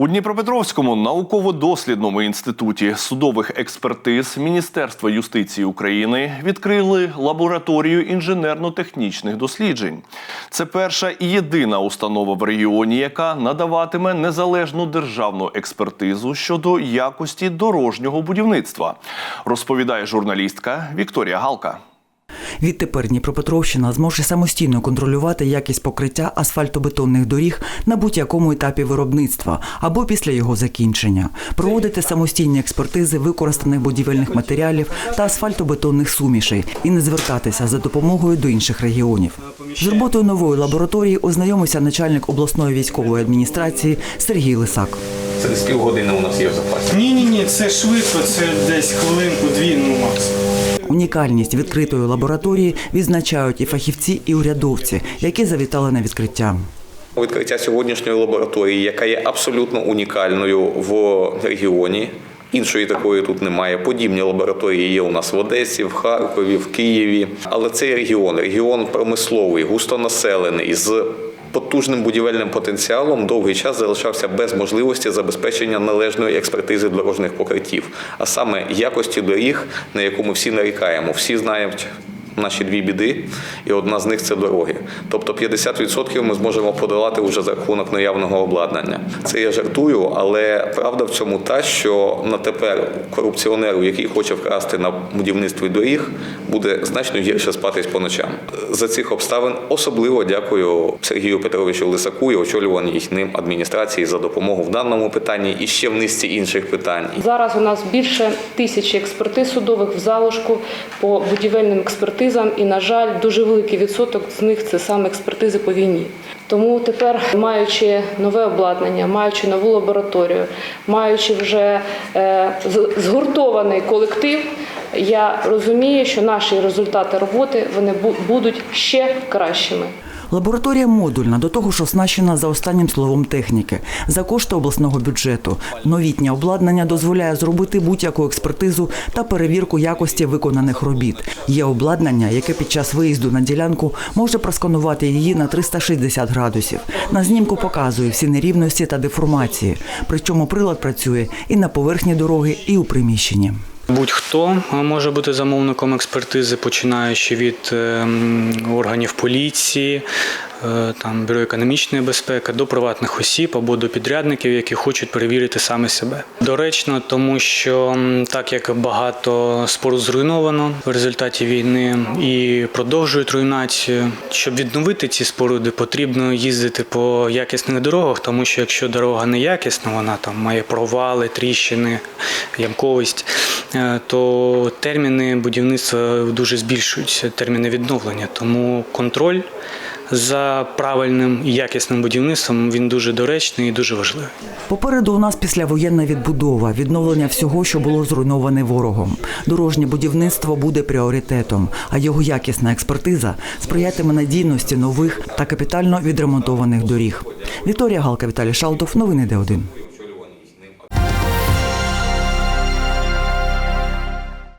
У Дніпропетровському науково-дослідному інституті судових експертиз Міністерства юстиції України відкрили лабораторію інженерно-технічних досліджень. Це перша і єдина установа в регіоні, яка надаватиме незалежну державну експертизу щодо якості дорожнього будівництва, розповідає журналістка Вікторія Галка. Відтепер Дніпропетровщина зможе самостійно контролювати якість покриття асфальтобетонних доріг на будь-якому етапі виробництва або після його закінчення, проводити самостійні експертизи використаних будівельних матеріалів та асфальтобетонних сумішей і не звертатися за допомогою до інших регіонів. З роботою нової лабораторії ознайомився начальник обласної військової адміністрації Сергій Лисак. Це десь півгодини у нас є в запасі. Ні, ні, ні, це швидко, це десь хвилинку, дві, ну максимум. Унікальність відкритої лабораторії відзначають і фахівці, і урядовці, які завітали на відкриття. Відкриття сьогоднішньої лабораторії, яка є абсолютно унікальною в регіоні. Іншої такої тут немає. Подібні лабораторії є у нас в Одесі, в Харкові, в Києві. Але цей регіон, регіон промисловий, густонаселений, з потужним будівельним потенціалом, довгий час залишався без можливості забезпечення належної експертизи дорожніх покриттів, а саме якості доріг, на яку ми всі нарікаємо. Всі знають наші дві біди, і одна з них це дороги. Тобто 50% ми зможемо подолати вже за рахунок наявного обладнання. Це я жартую, але правда в цьому та, що на тепер корупціонеру, який хоче вкрасти на будівництві доріг, буде значно гірше спатись по ночам. За цих обставин особливо дякую Сергію Петровичу Лисаку і очолюваній ним адміністрації за допомогу в даному питанні і ще в низці інших питань. Зараз у нас більше тисячі експертиз судових в залишку по будівельним експертизам, і, на жаль, дуже великий відсоток з них це саме експертизи по війні. Тому тепер, маючи нове обладнання, маючи нову лабораторію, маючи вже е, згуртований колектив, я розумію, що наші результати роботи вони бу- будуть ще кращими. Лабораторія модульна, до того ж оснащена за останнім словом техніки за кошти обласного бюджету. Новітнє обладнання дозволяє зробити будь-яку експертизу та перевірку якості виконаних робіт. Є обладнання, яке під час виїзду на ділянку може просканувати її на 360 градусів. На знімку показує всі нерівності та деформації. Причому прилад працює і на поверхні дороги, і у приміщенні. Будь-хто може бути замовником експертизи, починаючи від ем, органів поліції, е, там бюро економічної безпеки, до приватних осіб або до підрядників, які хочуть перевірити саме себе. Доречно, тому що так як багато споруд зруйновано в результаті війни і продовжують руйнацію. Щоб відновити ці споруди, потрібно їздити по якісних дорогах, тому що якщо дорога не якісна, вона там має провали, тріщини, ямковість, е, то терміни будівництва дуже збільшуються, терміни відновлення. Тому контроль за правильним і якісним будівництвом він дуже доречний і дуже важливий. Попереду у нас післявоєнна відбудова, відновлення всього, що було зруйноване ворогом. Дорожнє будівництво буде пріоритетом, а його якісна експертиза сприятиме надійності нових та капітально відремонтованих доріг. Вікторія Галка, Віталій Шалдов, новини Д1.